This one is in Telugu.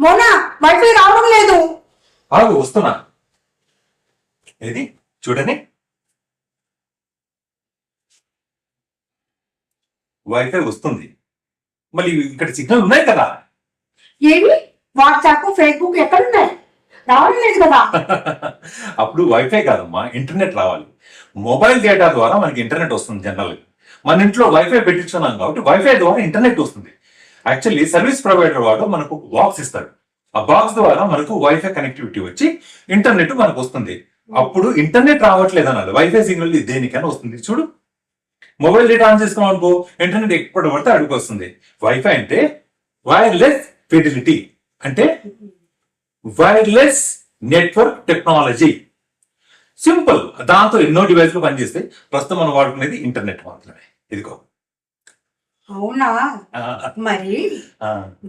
మోనా వైఫై రావడం లేదు. ఆగు వస్తున్నా. ఏది? చూడని వైఫై వస్తుంది. మళ్ళీ ఇక్కడ సిగ్నల్ ఉన్నాయి కదా. ఏవి? వాట్సాప్ ఫేస్బుక్ ఎక్కడున్నాయి? రావడం లేదు కదా. అప్పుడు వైఫై కాదమ్మా ఇంటర్నెట్ రావాలి. మొబైల్ డేటా ద్వారా మనకి ఇంటర్నెట్ వస్తుంది జనరల్ మన ఇంట్లో వైఫై పెట్టించున్నాం కాబట్టి వైఫై ద్వారా ఇంటర్నెట్ వస్తుంది. యాక్చువల్లీ సర్వీస్ ప్రొవైడర్ వాడు మనకు బాక్స్ ఇస్తాడు. ఆ బాక్స్ ద్వారా మనకు వైఫై కనెక్టివిటీ వచ్చి ఇంటర్నెట్ మనకు వస్తుంది. అప్పుడు ఇంటర్నెట్ రావట్లేదు అన్నది వైఫై సిగ్నల్ దేనికైనా వస్తుంది. చూడు. మొబైల్ డేటా ఆన్ చేసుకున్నాం అనుకో ఇంటర్నెట్ ఎప్పటి పడితే అడుగు వస్తుంది. వైఫై అంటే వైర్లెస్ ఫెటిలిటీ అంటే వైర్లెస్ నెట్వర్క్ టెక్నాలజీ సింపుల్ దాంతో ఎన్నో డివైస్లు పనిచేస్తాయి. ప్రస్తుతం మనం వాడుకునేది ఇంటర్నెట్ మాత్రమే. ఇదిగో. అవునా మరి.